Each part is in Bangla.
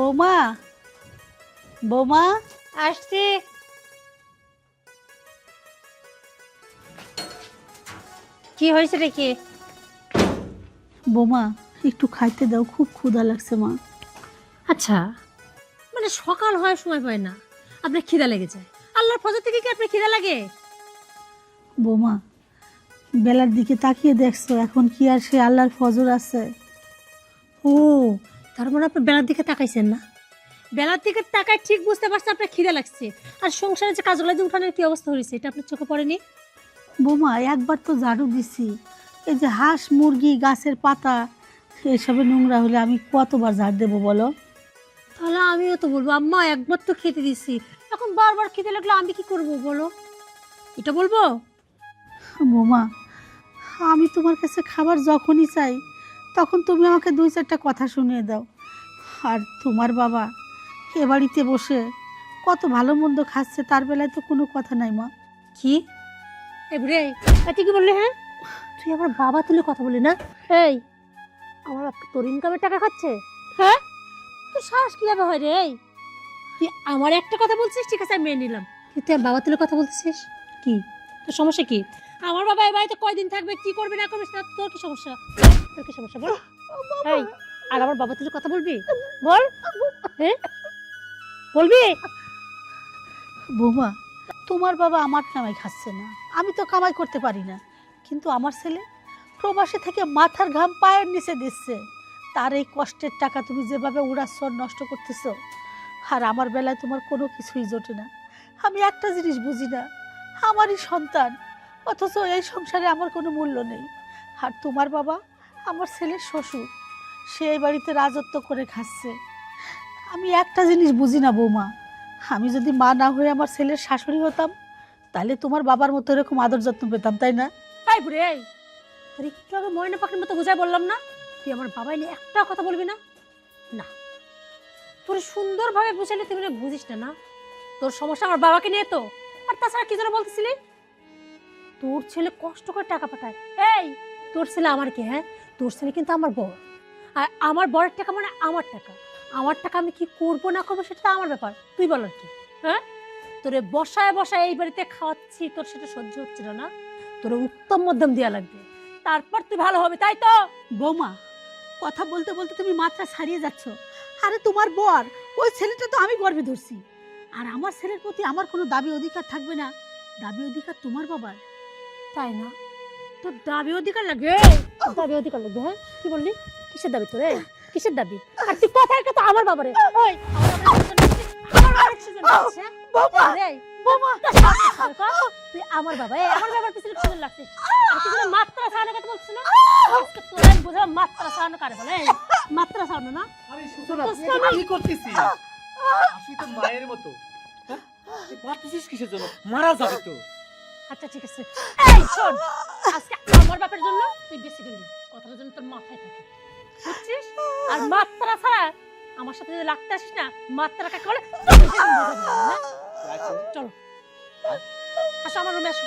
বৌমা? বৌমা? আসছি। কি হয়েছে কি বৌমা একটু খাইতে দাও খুব ক্ষুধা লাগছে মা। আচ্ছা মানে সকাল হওয়ার সময় পায় না। আপনার খিদা লেগে যায়। আল্লাহর ফজর থেকে কি আপনার খিদা লাগে? বৌমা বেলার দিকে তাকিয়ে দেখছ এখন কি আর সে আল্লাহর ফজর আছে? ও তার মানে আপনি বেলার দিকে তাকাইছেন না। বেলার দিকে তাকায় ঠিক বুঝতে পারছেন আপনার খিদে লাগছে। আর সংসারে যে কাজগুলো যে উঠানোর কি অবস্থা হয়েছে এটা আপনার চোখে পড়েনি? বৌমা একবার তো ঝাড়ু দিছি। এই যে হাঁস মুরগি গাছের পাতা এসবে নোংরা হলে আমি কতবার ঝাড় দেবো বলো? তাহলে আমিও তো বলব আম্মা একবার তো খেতে দিছি। এখন বারবার খেতে লাগলে আমি কি করব বলো? এটা বলব? বৌমা আমি তোমার কাছে খাবার যখনই চাই তখন তুমি আমাকে দুই চারটা কথা শুনিয়ে দাও। আর তোমার বাবা এ বাড়িতে বসে কত ভালো মন্দ খাচ্ছে, তার বেলায় তো কোনো কথা নাই মা। কি? কি বললি হ্যাঁ? তুই আমার বাবা তুলে কথা বলি না? এই, আমার তোর ইনকামের টাকা খাচ্ছে? হ্যাঁ? তোর সাহস কীভাবে হয় রে তুই আমার একটা কথা বলছিস, ঠিক আছে, আমি মেনে নিলাম। কিন্তু বাবা তুলে কথা বলছিস কি? তোর সমস্যা কি? আমার বাবা এই বাড়িতে কয়দিন থাকবে? কি করবে, না করবে, সেটা তোর কি সমস্যা? তোর কি সমস্যা? বল। এই, আর আমার বাবা তুলে কথা বলবি? বল। হ্যাঁ? বলবি? বৌমা, তোমার বাবা আমার কামাই খাচ্ছে না। আমি তো কামাই করতে পারি না। কিন্তু আমার ছেলে প্রবাসে থেকে মাথার ঘাম পায়ের নিচে দিচ্ছে। তার এই কষ্টের টাকা তুমি যেভাবে উড়াচ্ছ আর নষ্ট করতেছ, আর আমার বেলায় তোমার কোনো কিছুই জোটে না। আমি একটা জিনিস বুঝি না। আমারই সন্তান। অথচ এই সংসারে আমার কোনো মূল্য নেই। আর তোমার বাবা, আমার ছেলের শ্বশুর, সে এই বাড়িতে রাজত্ব করে খাচ্ছে। আমি একটা জিনিস বুঝি না বৌমা, আমি যদি মা না হয়ে আমার ছেলের শাশুড়ি হতাম, তাহলে তোমার বাবার মতো এরকম আদর যত্ন পেতাম, তাই না? তাই বুড়ে তোর একটু আগে ময়না পাখির মতো বুঝাই বললাম না? তুই আমার বাবাই নিয়ে একটা কথা বলবি না? না। তোর সুন্দরভাবে বুঝালে তুই মানে বুঝিস না না? তোর সমস্যা আমার বাবাকে নিয়ে তো। আর তাছাড়া কি যেন বলতেছিলি? তোর ছেলে কষ্ট করে টাকা পাঠায়। এই, তোর ছেলে আমার কি হ্যাঁ? তোর ছেলে কিন্তু আমার বর। আর আমার বরের টাকা মানে আমার টাকা। আমার টাকা আমি কি করব, না করব, সেটা তো আমার ব্যাপার। তুই বল আর কি হ্যাঁ? তোরে বসায় বসায় এই বাড়িতে খাওয়াচ্ছি, তোর সেটা সহ্য হচ্ছিল না। তোর উত্তম মধ্যম দেওয়া লাগবে। তারপর তুই ভালো হবে, তাই তো? বৌমা, কথা বলতে বলতে তুমি মাত্রা ছাড়িয়ে যাচ্ছ। আরে তোমার বর, ওই ছেলেটা তো আমি গর্বে ধরছি। আর আমার ছেলের প্রতি আমার কোনো দাবি, অধিকার থাকবে না। দাবি, অধিকার তোমার বাবার। তাই না? তোর দাবি অধিকার তোর দাবি অধিকার লাগবে হ্যাঁ? কি বললি? কিসের দাবি তোরে? কিসের দাবি? আর তুই কথার কথা আমার বাবারে। ওই আমার বাবার পিছনে লাগছিস? বাবা! এই, বাবা! তোর সাহস আছে তোর, কম? তুই আমার বাবা আমার বাবার পিছনে পিছনে লাগছিস? তুই মাত্রা ছাড়ানোর কথা বলছিস না? তোর আমি বুঝলাম মাত্রা ছাড়ানো কারে বলে মাত্রা ছাড়ানো না? আরে সুতরা তো তুই এটা স্বামী- কি করতেছিস? আসি তো মায়ের মতো? তুই মারতেছিস কিসের জন্য? মারা যাবে তো। আচ্ছা ঠিক আছে। এই শোন আজকে আমার বাপের জন্য তুই বেশি গেলি কথাটা জন্য তোর মাথায় থাকে। বুঝছিস? আর মাত্রা ছাড়া আমার সাথে যদি লাগতে আসিস না মাত্রা না, হ্যাঁ? আচ্ছা, চলো। আসো আমার রুমে আসো।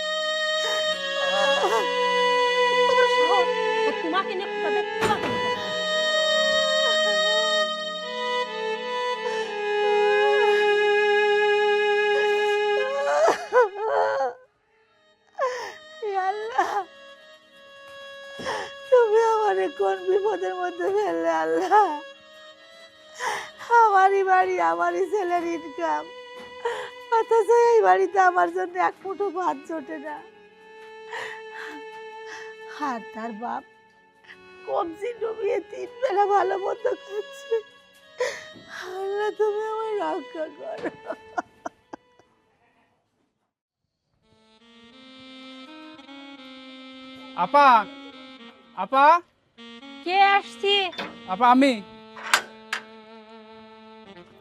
আমারই ছেলের ইনকাম অথচ এই বাড়িতে আমার জন্য এক মুঠো ভাত জোটে না। আর তার বাপ কবজি ডুবিয়ে তিন বেলা ভালো মতো খাচ্ছে। আল্লাহ তুমি আমার রক্ষা করো। আপা আপা। কে আসছি? আপা আমি।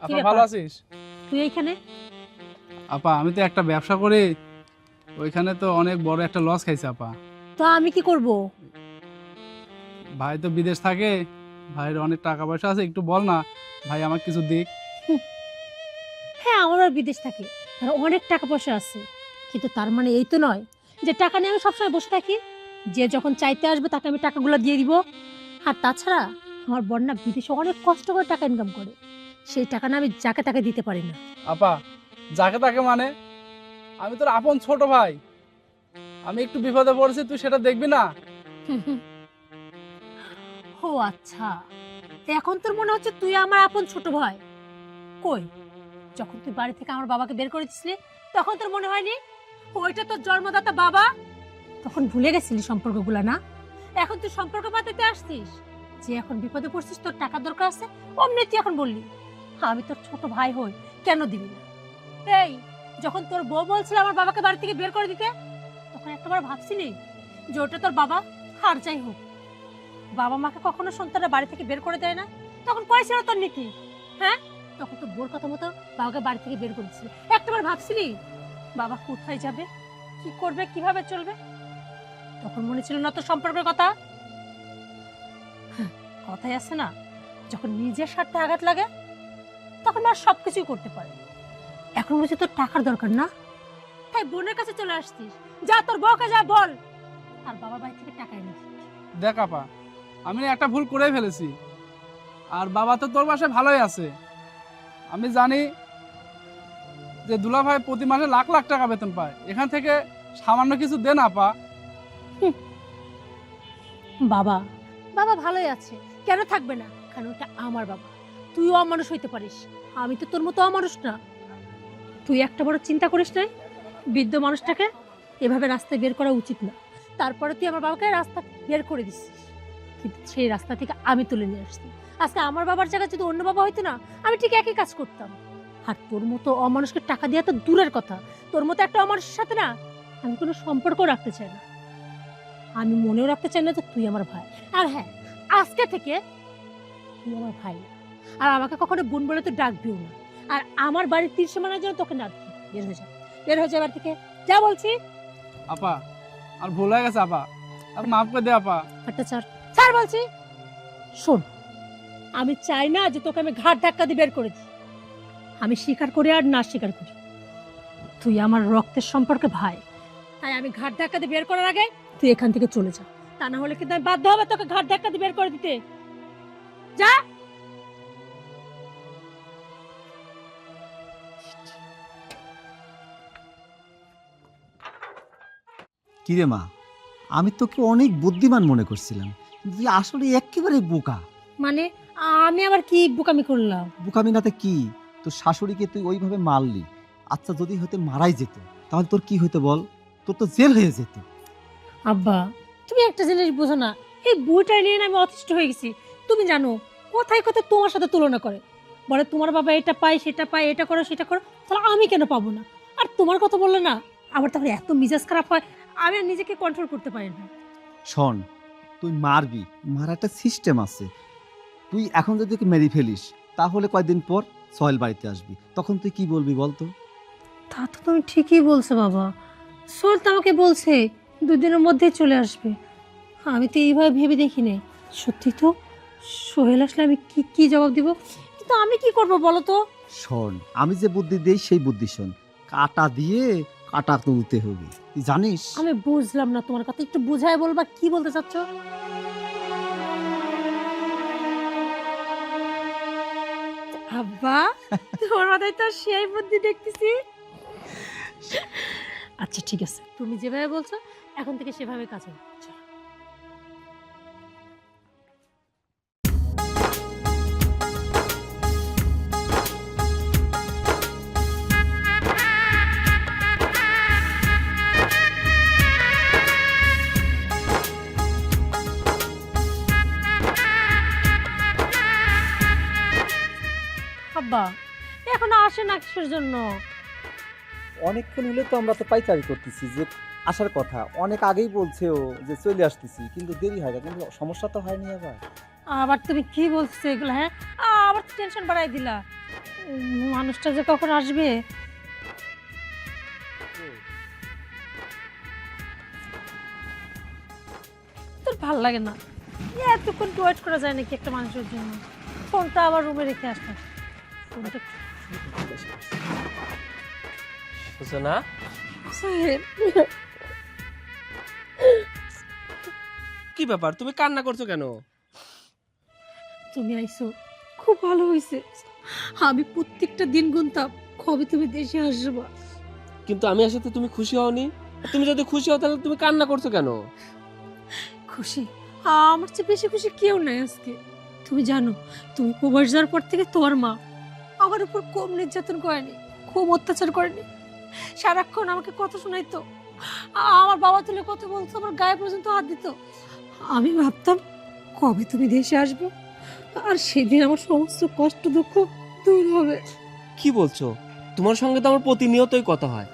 আপা ভালো আছিস? তুই এইখানে? আপা আমি তো একটা ব্যবসা করি ওইখানে তো অনেক বড় একটা লস খাইছে আপা। তো আমি কি করব? ভাই তো বিদেশ থাকে ভাইয়ের অনেক টাকা পয়সা আছে একটু বল না ভাই আমার কিছু দিক। হ্যাঁ আমার আর বিদেশ থাকে তার অনেক টাকা পয়সা আছে কিন্তু তার মানে এই তো নয় যে টাকা নিয়ে আমি সবসময় বসে থাকি। যে যখন চাইতে আসবে তাকে আমি টাকাগুলো দিয়ে দিব। আর তাছাড়া আমার বন্যা বিদেশে অনেক কষ্ট করে টাকা ইনকাম করে। সেই টাকা না আমি যাকে তাকে দিতে পারি না। আপা যাকে তাকে মানে? আমি তোর আপন ছোট ভাই। আমি একটু বিপদে পড়েছি তুই সেটা দেখবি না? ও আচ্ছা। তো এখন তোর মনে হচ্ছে তুই আমার আপন ছোট ভাই? কই? যখন তুই বাড়ি থেকে আমার বাবাকে বের করে দিছিলি তখন তোর মনে হয়নি? ওইটা তোর জন্মদাতা বাবা? তখন ভুলে গেছিলি সম্পর্কগুলো না? এখন তুই সম্পর্ক পাতাতে আসছিস? যে এখন বিপদে পড়ছিস তোর টাকার দরকার আছে অমনি তুই এখন বললি। আমি তোর ছোট ভাই হই কেন দিবি না? এই যখন তোর বউ বলছিল আমার বাবাকে বাড়ি থেকে বের করে দিতে তখন একটাবার ভাবছিলি যে ওটা তোর বাবা হার যাই হোক। বাবা মাকে কখনো সন্তানরা বাড়ি থেকে বের করে দেয় না তখন ছিল তোর নীতি হ্যাঁ? তখন তো বোর কথা মতো বাবাকে বাড়ি থেকে বের করেছিলি একটাবার ভাবছিলি বাবা কোথায় যাবে কি করবে কীভাবে চলবে? তখন মনে ছিল না তোর সম্পর্কের কথা। হ্যাঁ, কথাই আছে না যখন নিজের স্বার্থে আঘাত লাগে তখন মা সবকিছুই করতে পারে এখন বলছি তোর টাকার দরকার না। তাই বোনের কাছে চলে আসছিস। যা তোর বউকে যা বল। আর বাবার বাড়ি থেকে টাকা এনে দেখ আপা আমি একটা ভুল করেই ফেলেছি। আর বাবা তো তোর বাসায় ভালোই আছে। আমি জানি যে দুলা ভাই প্রতি মাসে লাখ লাখ টাকা বেতন পায়। এখান থেকে সামান্য কিছু দেন আপা। বাবা বাবা ভালোই আছে। কেন থাকবে না? কারণ ওটা আমার বাবা। তুইও অমানুষ হইতে পারিস। আমি তো তোর মতো অমানুষ না। তুই একটা বড় চিন্তা করিস নাই? বৃদ্ধ মানুষটাকে এভাবে রাস্তায় বের করা উচিত না। তারপরে তুই আমার বাবাকে রাস্তা বের করে দিছিস কিন্তু সেই রাস্তা থেকে আমি তুলে নিয়ে আসছি। আজকে আমার বাবার জায়গায় যদি অন্য বাবা হইতো না, আমি ঠিক একই কাজ করতাম। আর তোর মতো অমানুষকে টাকা দেওয়া তো দূরের কথা। তোর মতো একটা অমানুষের সাথে না আমি কোনো সম্পর্ক রাখতে চাই না। আমি মনেও রাখতে চাই না যে তুই আমার ভাই। আর হ্যাঁ আজকে থেকে তুই আমার ভাই। না। আর আমাকে কখনো বোন বলে তো ডাকবিও না। আর আমার বাড়ির তীর সীমানার জন্য তোকে ডাকবি বের হয়ে যা। বের হয়ে যা বাড়ি থেকে। যা বলছি। আপা আর ভুল হয়ে গেছে আপা। আর মাফ করে দে আপা। হাতটা ছাড় ছাড় বলছি। শোন আমি চাই না যে তোকে আমি ঘাট ধাক্কা দিয়ে বের করে দিই। আমি স্বীকার করি আর না স্বীকার করি। তুই আমার রক্তের সম্পর্কে ভাই। তাই আমি ঘাট ধাক্কা দিয়ে বের করার আগে তুই এখান থেকে চলে যা। তা না হলে কিন্তু আমি বাধ্য হবে তোকে ঘাট ধাক্কা দিয়ে বের করে দিতে। যা। কিরে মা আমি তোকে অনেক বুদ্ধিমান মনে করছিলাম তুই আসলে একেবারে বোকা। মানে আমি আবার কি বোকামি করলাম? বোকামি নাতে কি? তোর শাশুড়িকে তুই ওইভাবে মারলি। আচ্ছা যদি হতে মারাই যেত তাহলে তোর কি হইতো বল? তোর তো জেল হয়ে যেত। আব্বা তুমি একটা জিনিস বোঝো না এই বইটা নিয়ে না আমি অতিষ্ঠ হয়ে গেছি। তুমি জানো কোথায় কোথায় তোমার সাথে তুলনা করে। বলে তোমার বাবা এটা পায় সেটা পায় এটা করো সেটা করো তাহলে আমি কেন পাবো না? আর তোমার কথা বললে না আমার তখন এত মিজাজ খারাপ হয় আমি আর নিজেকে কন্ট্রোল করতে পারি না। শোন তুই মারবি মার একটা সিস্টেম আছে। তুই এখন যদি ওকে মেরে ফেলিস তাহলে কয়দিন পর সয়েল বাড়িতে আসবি। তখন তুই কি বলবি বলতো তা? তো তুমি ঠিকই বলছো বাবা। সোল তো আমাকে বলছে দুদিনের মধ্যেই চলে আসবে। আমি তো এইভাবে ভেবে দেখি নাই সত্যি তো? সোহেল আসলে আমি কি কি জবাব দিব? কিন্তু আমি কি করব বলো তো? শোন আমি যে বুদ্ধি দিই সেই বুদ্ধি শোন। কাটা দিয়ে কাটা তুলতে হবে। জানিস? আমি বুঝলাম না তোমার কথা। একটু বুঝায় বলবা, কি বলতে চাচ্ছ? আব্বা, তোমার মাথায় তো সেই বুদ্ধি দেখতেছি। আচ্ছা ঠিক আছে। তুমি যেভাবে বলছো, এখন থেকে সেভাবে কাজ হবে। না কিসের জন্য? অনেকক্ষণ হলে তো আমরা তো পাইচারি করতেছি যে আসার কথা। অনেক আগেই বলছে ও যে চলে আসতেছি কিন্তু দেরি হয় না কিন্তু সমস্যা তো হয়নি আবার। আবার তুমি কি বলছো এগুলো হ্যাঁ? আবার টেনশন বাড়াই দিলা। মানুষটা যে কখন আসবে? তোর ভালো লাগে না। এতক্ষণ ওয়েট করা যায় নাকি একটা মানুষের জন্য? ফোনটা আবার রুমে রেখে আসলাম। কোনটা সোহেল কি ব্যাপার? তুমি কান্না করছ কেন? তুমি আইছো খুব ভালো হয়েছে আমি প্রত্যেকটা দিন গুনতাম কবে তুমি দেশে আসবা? কিন্তু আমি আসলে তুমি খুশি হওনি। তুমি যদি খুশি হও তাহলে তুমি কান্না করছ কেন? খুশি? আমার চেয়ে বেশি খুশি কেউ নাই আজকে। তুমি জানো তুমি প্রবাস যাওয়ার পর থেকে তোমার মা আমার উপর কম নির্যাতন করেনি খুব অত্যাচার করেনি। সারাক্ষণ আমাকে কত শোনাইতো। আমার বাবা তুলে কত বলতো আমার গায়ে পর্যন্ত হাত দিত। আমি ভাবতাম কবে তুমি দেশে আসব? আর সেদিন আমার সমস্ত কষ্ট দুঃখ দূর হবে। কি বলছো? তোমার সঙ্গে তো আমার প্রতিনিয়তই কথা হয়।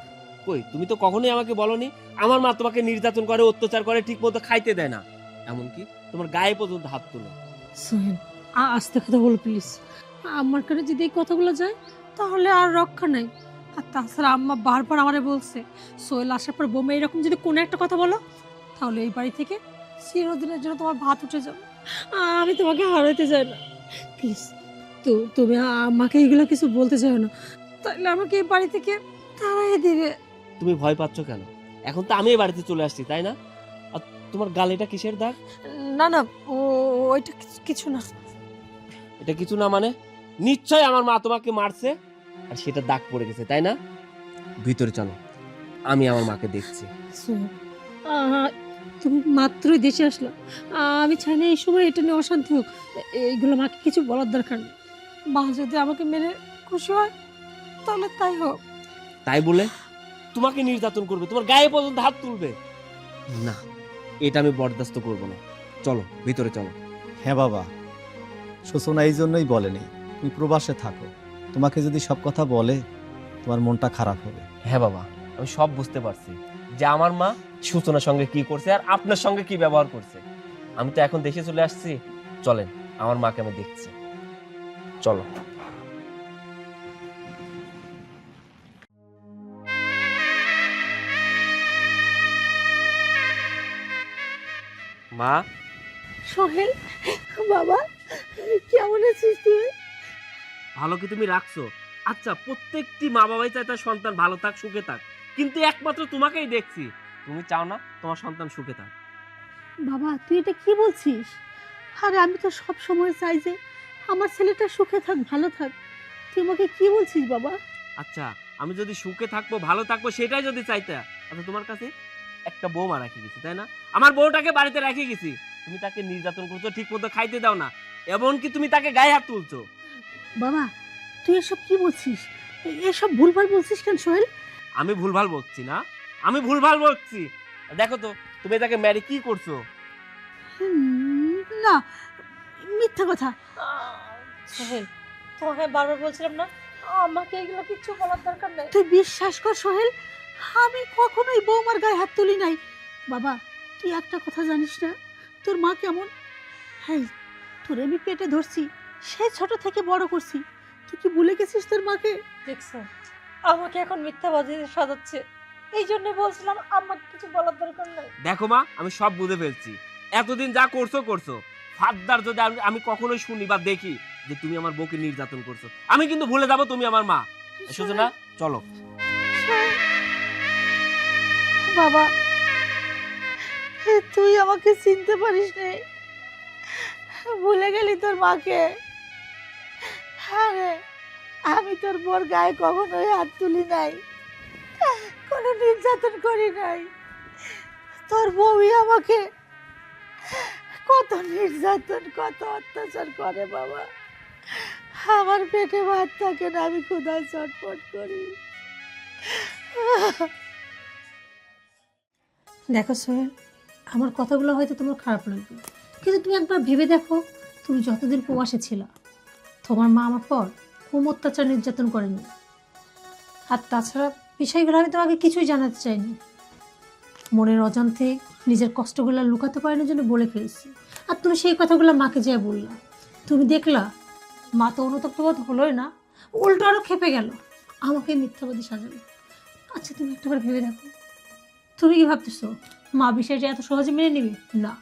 কই তুমি তো কখনোই আমাকে বলনি আমার মা তোমাকে নির্যাতন করে অত্যাচার করে ঠিক মতো খাইতে দেয় না। এমনকি তোমার গায়ে পর্যন্ত হাত তুলে। সোহেল আ- আস্তে কথা বলো প্লিজ আমার কাছে যদি এই কথাগুলো যায় তাহলে আর রক্ষা নাই। আর তাছাড়া আম্মা বারবার আমারে বলছে সোহেল আসার পর বোমে এরকম যদি কোনো একটা কথা বলো তাহলে এই বাড়ি থেকে চিরদিনের জন্য তোমার ভাত উঠে যাবে। আমি তোমাকে হারাইতে চাই না। প্লিজ তো তুমি আমাকে এগুলো কিছু বলতে চাও না তাহলে আমাকে এই বাড়ি থেকে তাড়াই দিবে। তুমি ভয় পাচ্ছ কেন? এখন তো আমি এই বাড়িতে চলে আসছি তাই না? আর তোমার গাল এটা কিসের দাগ? না না ও ওইটা কিছু না। এটা কিছু না মানে? নিশ্চয় আমার মা তোমাকে মারছে। আর সেটা দাগ পড়ে গেছে তাই না? ভিতরে চলো আমি আমার মাকে দেখছি। তুমি মাত্রই দেশে আসলো। আমি চাই না এই সময় এটা নিয়ে অশান্তি হোক। এইগুলো মাকে কিছু বলার দরকার নেই। মা যদি আমাকে মেনে খুশি হয় তাহলে তাই হোক। তাই বলে? তোমাকে নির্যাতন করবে তোমার গায়ে পর্যন্ত হাত তুলবে। না এটা আমি বরদাস্ত করব না। চলো ভিতরে চলো। হ্যাঁ বাবা সূচনা এই জন্যই বলেনি। তুমি প্রবাসে থাকো। তোমাকে যদি সব কথা বলে তোমার মনটা খারাপ হবে। হ্যাঁ বাবা আমি সব বুঝতে পারছি। যে আমার মা সূচনার সঙ্গে কি করছে আর আপনার সঙ্গে কি ব্যবহার করছে। আমি তো এখন দেশে চলে আসছি। চলেন আমার মাকে আমি দেখছি। চলো। মা? সোহেল বাবা কেমন আছিস তুই? ভালো কি তুমি রাখছো? আচ্ছা প্রত্যেকটি মা বাবাই চায় তার সন্তান ভালো থাক সুখে থাক। কিন্তু একমাত্র তোমাকেই দেখছি। তুমি চাও না তোমার সন্তান সুখে থাক। বাবা তুই এটা কি বলছিস? আরে আমি তো সব সময় চাই যে আমার ছেলেটা সুখে থাক ভালো থাক। তুই আমাকে কি বলছিস বাবা? আচ্ছা আমি যদি সুখে থাকব ভালো থাকব সেটাই যদি চাইতে আচ্ছা তোমার কাছে একটা বৌমা রেখে গেছি তাই না? আমার বউটাকে বাড়িতে রেখে গেছি। তুমি তাকে নির্যাতন করছ ঠিক মতো খাইতে দাও না। এমনকি তুমি তাকে গায়ে হাত তুলছো। বাবা তুই এসব কি বলছিস? এ- এসব ভুলভাল বলছিস কেন সোহেল? আমি ভুলভাল বলছি না। আমি ভুলভাল বলছি। দেখো তো তুমি তাকে ম্যারি কি করছ? না মিথ্যা কথা। সোহেল তোমাকে বারবার বলছিলাম না আমাকে এগুলো কিচ্ছু বলার দরকার নেই। তুই বিশ্বাস কর সোহেল আমি কখনোই বৌমার গায়ে হাত তুলি নাই। বাবা তুই একটা কথা জানিস না? তোর মা কেমন? হ্যাঁ তোর আমি পেটে ধরছি। সে ছোট থেকে বড় করছি। তুই কি ভুলে গেছিস তোর মাকে? দেখছ আমাকে এখন মিথ্যা মিথ্যাবাদী সাজাচ্ছে। এই জন্য বলছিলাম আমাকে কিছু বলার দরকার নেই। দেখো মা আমি সব বুঝে ফেলছি। এতদিন যা করছ করছ। ফাদ্দার যদি আমি আমি কখনোই শুনি বা দেখি যে তুমি আমার বউকে নির্যাতন করছ আমি কিন্তু ভুলে যাব তুমি আমার মা। শুধু না? চলো। বাবা তুই আমাকে চিনতে পারিস নে ভুলে গেলি তোর মাকে। আরে, আমি তোর বোর গায়ে কখনোই হাত তুলি নাই। কোনো নির্যাতন করি নাই। তোর বউই আমাকে কত নির্যাতন, কত অত্যাচার করে বাবা। আমার পেটে ভাত থাকে না, আমি ক্ষুধায় চটপট করি। দেখো সোহেল, আমার কথাগুলো হয়তো তোমার খারাপ লাগবে। কিন্তু তুমি একবার ভেবে দেখো, তুমি যতদিন প্রবাসে ছিল তোমার মা আমার পর খুব অত্যাচার নির্যাতন করেনি। আর তাছাড়া বিষয়গুলো আমি তোমাকে কিছুই জানাতে চাইনি। মনের অজান্তে নিজের কষ্টগুলো লুকাতে পারেনি জন্য বলে ফেলছি। আর তুমি সেই কথাগুলো মাকে যেয়ে বললা। তুমি দেখলা, মা তো অনুতপ্ত বোধ হলোই না, উল্টো আরও খেপে গেল। আমাকে মিথ্যাবাদী সাজালো। আচ্ছা তুমি একটাবার ভেবে দেখো। তুমি কি ভাবতেছো, মা বিষয়টা এত সহজে মেনে নিবে? না।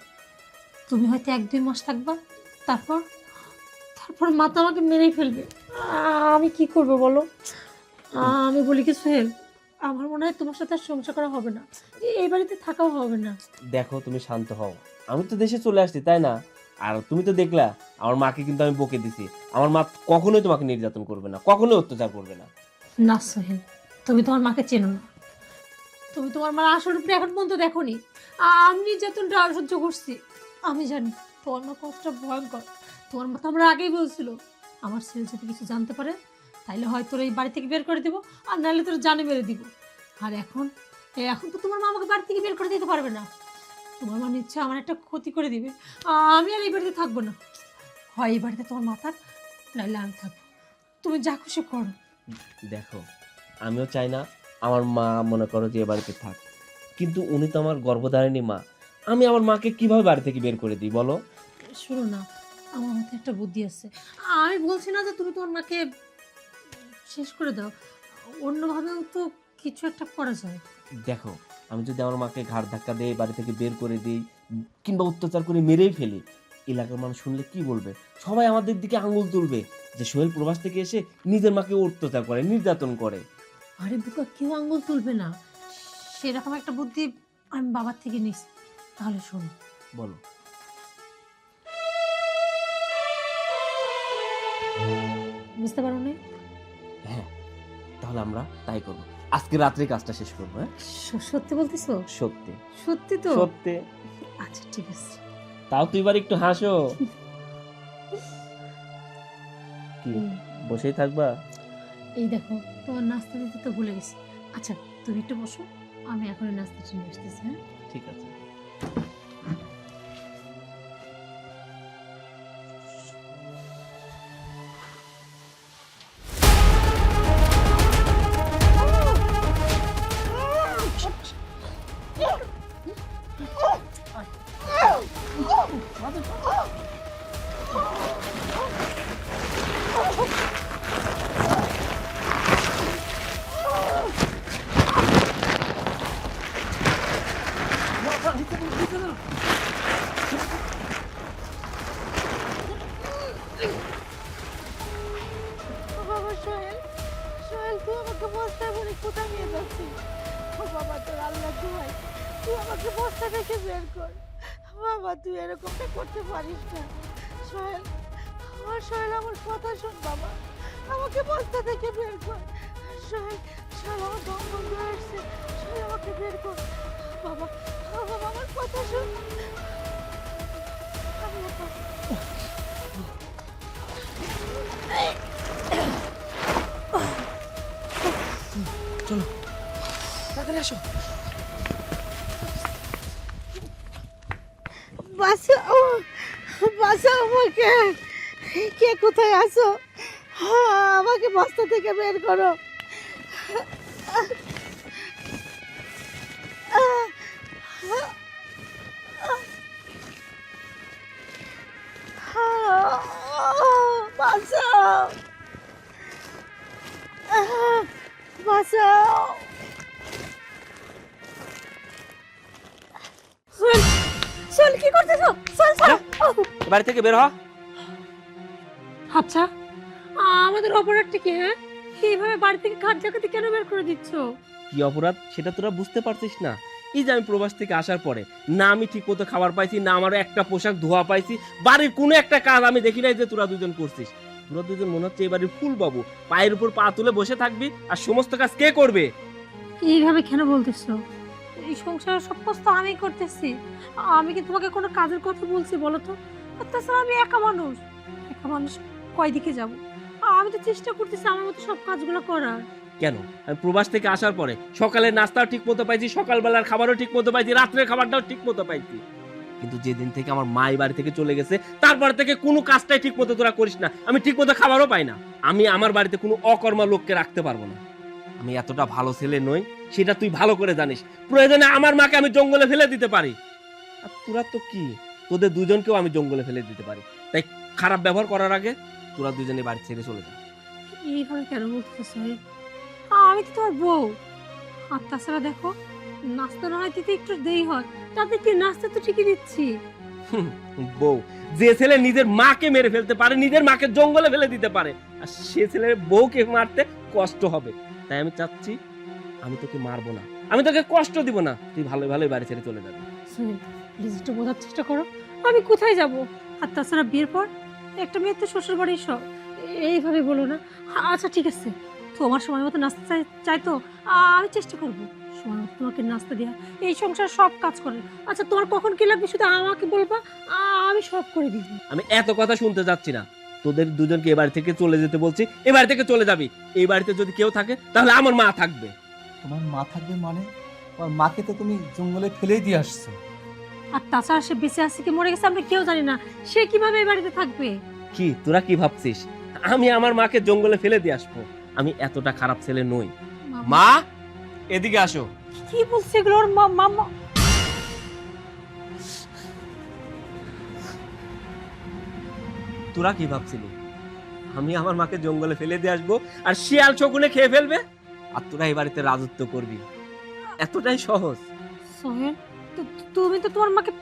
তুমি হয়তো এক দুই মাস থাকবা, তারপর তারপর মা তো আমাকে মেরেই ফেলবে। আমি কি করব বলো? আমি বলি কি সোহেল আমার মনে হয় তোমার সাথে আর সংসার করা হবে না। এই বাড়িতে থাকাও হবে না। দেখো তুমি শান্ত হও। আমি তো দেশে চলে আসছি তাই না? আর তুমি তো দেখলা আমার মাকে কিন্তু আমি বকে দিছি। আমার মা কখনোই তোমাকে নির্যাতন করবে না কখনোই অত্যাচার করবে না। না সোহেল তুমি তোমার মাকে চেনো না। তুমি তোমার মার আসল রূপটা এখন পর্যন্ত দেখোনি। আমি নির্যাতনটা আর সহ্য করছি। আমি জানি তোমার মা কতটা ভয়ঙ্কর। তোমার মা তো আমরা আগেই বলছিল আমার ছেলে যদি কিছু জানতে পারে তাইলে হয়তো ওর এই বাড়ি থেকে বের করে দিব আর নাহলে তোর জানে মেরে দিব। আর এখন এখন তো তোমার মা আমাকে বাড়ি থেকে বের করে দিতে পারবে না। তোমার মা নিচ্ছে আমার একটা ক্ষতি করে দিবে। আমি আর এই বাড়িতে থাকব না। হয় এই বাড়িতে তোমার মা থাক নাহলে আমি থাকব। তুমি যা খুশি করো। দেখো আমিও চাই না আমার মা মনে করো যে এ বাড়িতে থাক। কিন্তু উনি তো আমার গর্ভধারিণী মা। আমি আমার মাকে কীভাবে বাড়ি থেকে বের করে দিই বলো? শোনো না আমার মাথায় একটা বুদ্ধি আছে। আমি বলছি না যে তুমি তোমার মাকে শেষ করে দাও। অন্যভাবেও তো কিছু একটা করা যায়। দেখো আমি যদি আমার মাকে ঘাড় ধাক্কা দিয়ে বাড়ি থেকে বের করে দিই কিংবা অত্যাচার করে মেরেই ফেলি এলাকার মানুষ শুনলে কি বলবে? সবাই আমাদের দিকে আঙুল তুলবে যে সোহেল প্রবাস থেকে এসে নিজের মাকে অত্যাচার করে নির্যাতন করে। আরে বুকা কেউ আঙ্গুল তুলবে না। সেরকম একটা বুদ্ধি আমি বাবার থেকে নিছি তাহলে শোনো। বলো। বুঝতে পারো না হ্যাঁ তাহলে আমরা তাই করব। আজকে রাত্রে কাজটা শেষ করব হ্যাঁ? সত্যি বলতেছো? সত্যি। সত্যি তো? সত্যি। আচ্ছা ঠিক আছে। তাও তুই এবার একটু হাসো। কি বসেই থাকবা? এই দেখো তোমার নাস্তা দিতে তো ভুলে গেছি। আচ্ছা তুমি একটু বসো আমি এখনই নাস্তাটা নিয়ে আসতেছি হ্যাঁ? ঠিক আছে। বাঁচাও বাঁচাও আমাকে। কে কোথায় আছো? হ্যাঁ, আমাকে বস্তা থেকে বের করো। বাড়ি থেকে বের হ। আচ্ছা আমাদের অপরাধটা কি হ্যাঁ? এইভাবে বাড়ি থেকে কাঠ জায়গাতে কেন বের করে দিচ্ছ? কি অপরাধ? সেটা তোরা বুঝতে পারছিস না। এই যে আমি প্রবাস থেকে আসার পরে না আমি ঠিক মতো খাবার পাইছি না আমার একটা পোশাক ধোয়া পাইছি বাড়ির কোনো একটা কাজ আমি দেখি নাই যে তোরা দুজন করছিস। তোরা দুজন মনে হচ্ছে এই বাড়ির ফুল বাবু পায়ের উপর পা তুলে বসে থাকবি আর সমস্ত কাজ কে করবে? এইভাবে কেন বলতেছো? এই সংসারের সব কাজ তো আমি করতেছি। আমি কি তোমাকে কোনো কাজের কথা বলছি বলো তো? তাছাড়া আমি একা মানুষ। একা মানুষ কয় দিকে যাব? আমি তো চেষ্টা করতেছি আমার মতো সব কাজগুলো করার। কেন? প্রবাস থেকে আসার পরে সকালের নাস্তাও ঠিক মতো পাইছি, সকালবেলার খাবারও ঠিক মতো পাইছি, রাত্রের খাবারটাও ঠিক মতো পাইছি। কিন্তু যেদিন থেকে আমার মা বাড়ি থেকে চলে গেছে, তারপর থেকে কোনো কাজটাই ঠিক মতো তোরা করিস না। আমি ঠিক মতো খাবারও পাই না। আমি আমার বাড়িতে কোনো অকর্মা লোককে রাখতে পারব না। আমি এতটা ভালো ছেলে নই, সেটা তুই ভালো করে জানিস। প্রয়োজনে আমার মাকে আমি জঙ্গলে ফেলে দিতে পারি। আর তোরা তো কি? তোদের দুজনকেও আমি জঙ্গলে ফেলে দিতে পারি। তাই খারাপ ব্যবহার করার আগে তোরা দুজনে বাড়ি ছেড়ে চলে যা। এইভাবে কেন বলতেছো আমি তো তোমার বউ। আর তাছাড়া দেখো নাস্তা না হয় দিতে একটু দেরি হয়। তাতে কি নাস্তা তো ঠিকই দিচ্ছি। বউ যে ছেলে নিজের মাকে মেরে ফেলতে পারে নিজের মাকে জঙ্গলে ফেলে দিতে পারে আর সে ছেলের বউকে মারতে কষ্ট হবে। তাই আমি চাচ্ছি আমি তোকে মারবো না। আমি তোকে কষ্ট দিব না। তুই ভালো ভালো বাড়ি ছেড়ে চলে যাবি। প্লিজ একটু বোঝার চেষ্টা করো। আমি কোথায় যাব? আর তাছাড়া বিয়ের পর একটা মেয়ে তো শ্বশুর বাড়ির সব। এইভাবে বলো না। আচ্ছা ঠিক আছে। তোমার সময় মতো নাস্তা চাই চাই তো? আমি চেষ্টা করব। সময় মতো তোমাকে নাস্তা দেওয়া এই সংসার সব কাজ করে। আচ্ছা তোমার কখন কি লাগবে শুধু আমাকে বলবা? আমি সব করে দিব। আমি এত কথা শুনতে যাচ্ছি না। তোদের দুজনকে এ বাড়ি থেকে চলে যেতে বলছি। এ বাড়ি থেকে চলে যাবি। এই বাড়িতে যদি কেউ থাকে তাহলে আমার মা থাকবে। তোমার মা থাকবে মানে? তোমার মাকে তো তুমি জঙ্গলে ফেলেই দিয়ে আসছো। আর তাছাড়া সে বেঁচে আছে কি মরে গেছে আমরা কেউ জানি না। সে কীভাবে এই বাড়িতে থাকবে? কি তোরা কি ভাবছিস? আমি আমার মাকে জঙ্গলে ফেলে দিয়ে আসব। আমি এতটা খারাপ ছেলে নই। মা এদিকে আসো। কি বলছে এগুলো ওর মা- মামা তোরা কি ভাবছিলি? আমি আমার মাকে জঙ্গলে ফেলে দিয়ে আসব আর শিয়াল শকুনে খেয়ে ফেলবে? আর তোরা এই বাড়িতে রাজত্ব করবি। এতটাই সহজ। সোহেল তুমি তো তোমার মাকে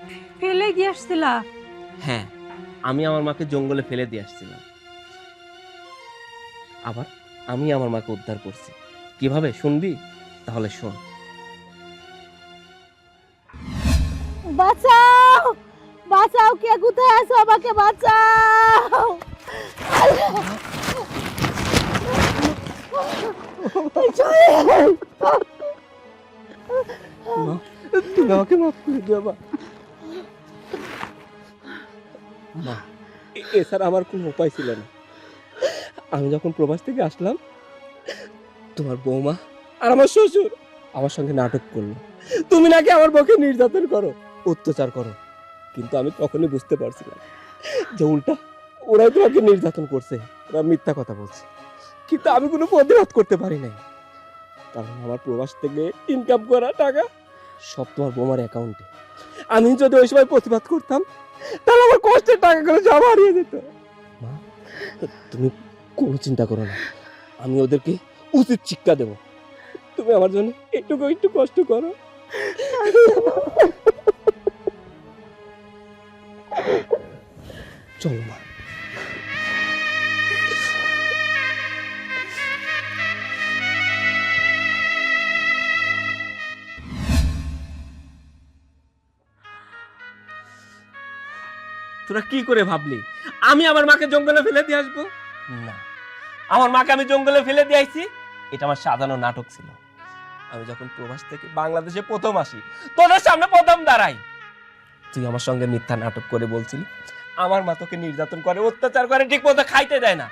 ফেলে দিয়ে আসছিলা। হ্যাঁ আমি আমার মাকে জঙ্গলে ফেলে দিয়ে আসছিলাম। আবার আমি আমার মাকে উদ্ধার করছি। কীভাবে শুনবি? তাহলে শোন। বাঁচাও! বাঁচাও কে কোথায় আছো আমাকে বাঁচাও! মা। এছাড়া আমার কোনো উপায় ছিল না। আমি যখন প্রবাস থেকে আসলাম, তোমার বৌমা আর আমার শ্বশুর আমার সঙ্গে নাটক করল। তুমি নাকি আমার বউকে নির্যাতন করো, অত্যাচার করো। কিন্তু আমি তখনই বুঝতে পারছিলাম যে উল্টা ওরাই তোমাকে নির্যাতন করছে, ওরা মিথ্যা কথা বলছে। কিন্তু আমি কোনো প্রতিবাদ করতে পারি নাই। কারণ আমার প্রবাস থেকে ইনকাম করা টাকা সব তোমার বোমার অ্যাকাউন্টে আমি যদি ওই সময় প্রতিবাদ করতাম, তাহলে আমার কষ্টের টাকাগুলো সব হারিয়ে যেত। মা, তুমি কোনো চিন্তা করো না। আমি ওদেরকে উচিত শিক্ষা দেব। তুমি আমার জন্য একটু একটু কষ্ট করো। চলো মা। তোরা কি করে ভাবলি? আমি আমার মাকে জঙ্গলে ফেলে দিয়ে আসব? না। আমার মাকে আমি জঙ্গলে ফেলে দিয়ে আইছি। এটা আমার সাজানো নাটক ছিল। আমি যখন প্রবাস থেকে বাংলাদেশে প্রথম আসি, তোদের সামনে প্রথম দাঁড়াই। তুই আমার সঙ্গে মিথ্যা নাটক করে বলছিলি। আমার মা তোকে নির্যাতন করে, অত্যাচার করে, ঠিক মতো খাইতে দেয় না।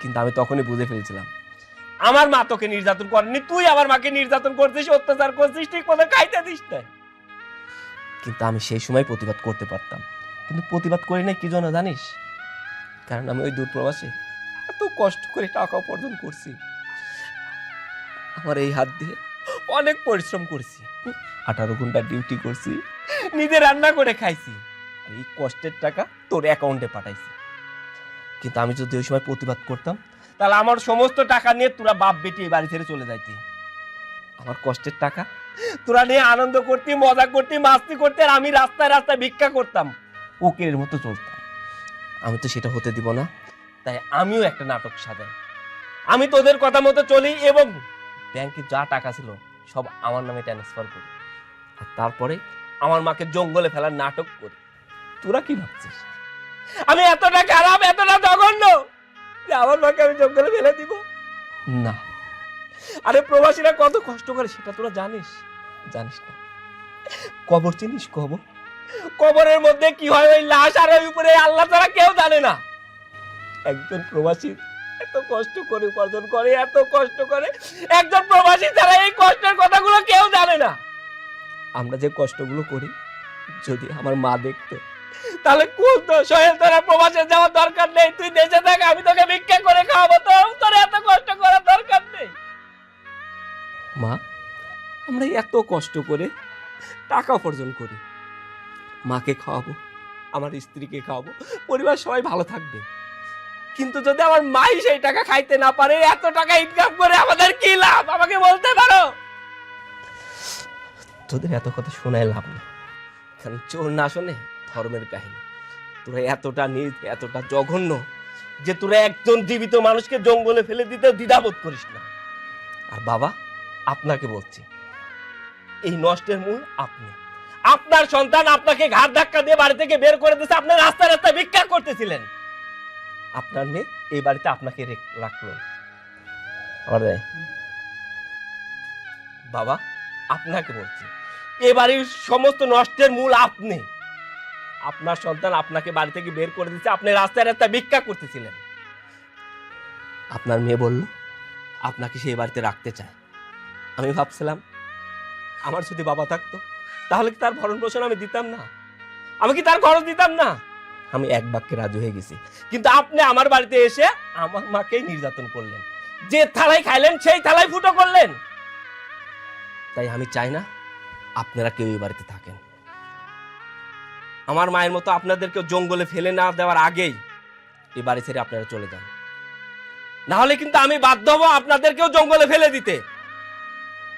কিন্তু আমি তখনই বুঝে ফেলছিলাম, আমার মা তোকে নির্যাতন করেনি, তুই আমার মাকে নির্যাতন করছিস, অত্যাচার করছিস, ঠিক মতো খাইতে দিস না। কিন্তু আমি সেই সময় প্রতিবাদ করতে পারতাম। কিন্তু প্রতিবাদ করি না কি জন্য জানিস? কারণ আমি ওই দূর প্রবাসে এত কষ্ট করে টাকা উপার্জন করছি। আমার এই হাত দিয়ে অনেক পরিশ্রম করছি। আঠারো ঘণ্টা ডিউটি করছি, নিজে রান্না করে খাইছি। এই কষ্টের টাকা তোর অ্যাকাউন্টে পাঠাইছি। কিন্তু আমি যদি ওই সময় প্রতিবাদ করতাম, তাহলে আমার সমস্ত টাকা নিয়ে তোরা বাপ বেটি এই বাড়ি ছেড়ে চলে যাইতি। আমার কষ্টের টাকা তোরা নিয়ে আনন্দ করতি, মজা করতি, মাস্তি করতি, আর আমি রাস্তায় রাস্তায় ভিক্ষা করতাম। ওকের মতো চলতাম। আমি তো সেটা হতে দিব না। তাই আমিও একটা নাটক সাজাই। আমি তোদের কথা মতো চলি এবং ব্যাংকে যা টাকা ছিল সব আমার নামে ট্রান্সফার করি। আর তারপরে আমার মাকে জঙ্গলে ফেলার নাটক করি। তোরা কি ভাবছিস? আমি এতটা খারাপ, এতটা জঘন্য যে আমার মাকে আমি জঙ্গলে ফেলে দিব? না। আরে প্রবাসীরা কত কষ্ট করে সেটা তোরা জানিস? জানিস না। কবর চিনিস কবর? কবরের মধ্যে কি হয়, ওই লাশ আর ওই উপরে আল্লাহ ছাড়া কেউ জানে না। একজন প্রবাসী এত কষ্ট করে উপার্জন করে, এত কষ্ট করে, একজন প্রবাসী ছাড়া এই কষ্টের কথাগুলো কেউ জানে না। আমরা যে কষ্টগুলো করি, যদি আমার মা দেখতো, তাহলে কোন সোহেল তোরা প্রবাসে যাওয়ার দরকার নেই, তুই দেশে থাক, আমি তোকে ভিক্ষা করে খাওয়াবো তোর তোর এত কষ্ট করার দরকার নেই। মা, আমরা এত কষ্ট করে টাকা উপার্জন করি। মাকে খাওয়াবো, আমার স্ত্রীকে খাওয়াবো, পরিবার সবাই ভালো থাকবে। কিন্তু যদি আমার মাই সেই টাকা খাইতে না পারে, এত টাকা ইনকাম করে আমাদের কি লাভ? আমাকে বলতে পারো। তোদের এত কথা শোনায় লাভ নেই। কারণ চোর না শোনে ধর্মের কাহিনী। তোরা এতটা নিজ এতটা জঘন্য যে তোরা একজন জীবিত মানুষকে জঙ্গলে ফেলে দিতে দ্বিধাবোধ করিস না। আর বাবা, আপনাকে বলছি, এই নষ্টের মূল আপনি। আপনার সন্তান আপনাকে ঘাট ধাক্কা দিয়ে বাড়ি থেকে বের করে দিয়েছে, আপনি রাস্তায় রাস্তায় ভিক্ষা করতেছিলেন। আপনার মেয়ে এই বাড়িতে আপনাকে রেখ- রাখল। বাবা, আপনাকে বলছি, এ বাড়ির সমস্ত নষ্টের মূল আপনি। আপনার সন্তান আপনাকে বাড়ি থেকে বের করে দিচ্ছে আপনি রাস্তায় রাস্তায় ভিক্ষা করতেছিলেন। আপনার মেয়ে বলল, আপনাকে সেই বাড়িতে রাখতে চায়। আমি ভাবছিলাম, আমার যদি বাবা থাকতো তাহলে কি তার ভরণ পোষণ আমি দিতাম না? আমি কি তার খরচ দিতাম না? আমি এক বাক্যে রাজি হয়ে গেছি। কিন্তু আপনি আমার বাড়িতে এসে আমার মাকেই নির্যাতন করলেন। যে থালায় খাইলেন, সেই থালায় ফুটো করলেন। তাই আমি চাই না আপনারা কেউ এই বাড়িতে থাকেন। আমার মায়ের মতো আপনাদেরকে জঙ্গলে ফেলে না দেওয়ার আগেই এই বাড়ি ছেড়ে আপনারা চলে যান। না হলে কিন্তু আমি বাধ্য হব আপনাদেরকেও জঙ্গলে ফেলে দিতে।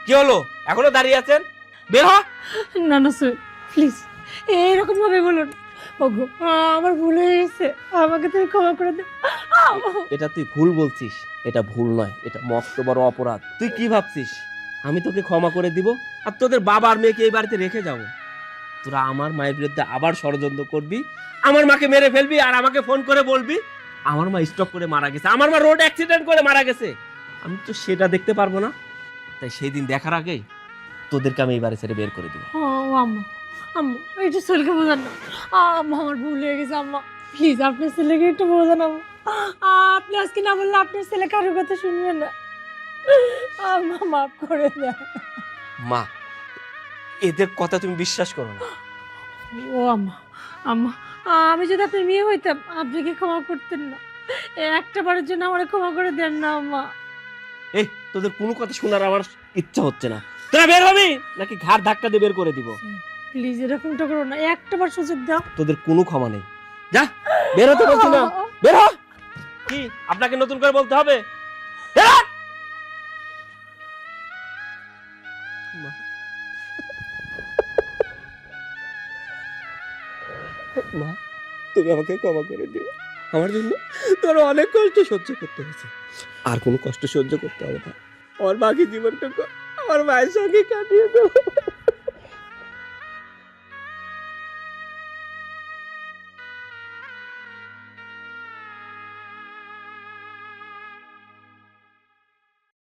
কি হলো? এখনও দাঁড়িয়ে আছেন? বের হ। না না সোহেল প্লিজ এইরকম ভাবে বলুন। ওগো আমার ভুল হয়ে গেছে আমাকে তুমি ক্ষমা করে দে এটা তুই ভুল বলছিস এটা ভুল নয় এটা মস্ত বড় অপরাধ। তুই কি ভাবছিস? আমি তোকে ক্ষমা করে দিব আর তোদের বাবার মেয়েকে এই বাড়িতে রেখে যাব। তোরা আমার মায়ের বিরুদ্ধে আবার ষড়যন্ত্র করবি আমার মাকে মেরে ফেলবি আর আমাকে ফোন করে বলবি আমার মা স্টক করে মারা গেছে আমার মা রোড অ্যাক্সিডেন্ট করে মারা গেছে। আমি তো সেটা দেখতে পারব না। তাই সেই দিন দেখার আগেই তোদেরকে আমি এই বাড়ি ছেড়ে বের করে দিব। ও আম্মা আম্মা একটু সোহেলকে বোঝান না। আম্মা আমার ভুল হয়ে গেছে আম্মা। প্লিজ আপনার ছেলেকে একটু বোঝান আম্মা। আপনি আজকে না বললে আপনার ছেলে কারোর কথা শুনবে না। আম্মা মাফ করে দেন। মা এদের কথা তুমি বিশ্বাস করো না। ও আম্মা আম্মা আমি যদি আপনার মেয়ে হইতাম আপনি কি ক্ষমা করতেন না। একটা বারের জন্য আমার ক্ষমা করে দেন না আম্মা। এই তোদের কোনো কথা শোনার আমার ইচ্ছা হচ্ছে না। তোরা বের হবি? নাকি ঘাড় ধাক্কা দিয়ে বের করে দিব? প্লিজ এরকমটা করো না একটা বার সুযোগ দাও। তোদের কোনো ক্ষমা নেই। যা বের হতে বলছি না। বের হ। কি আপনাকে নতুন করে বলতে হবে? মা। তুমি আমাকে ক্ষমা করে দিও। আমার জন্য তোর অনেক কষ্ট সহ্য করতে হয়েছে। আর কোনো কষ্ট সহ্য করতে হবে না। আমার বাকি জীবনটুকু আমার মায়ের সঙ্গে কাটিয়ে দেবো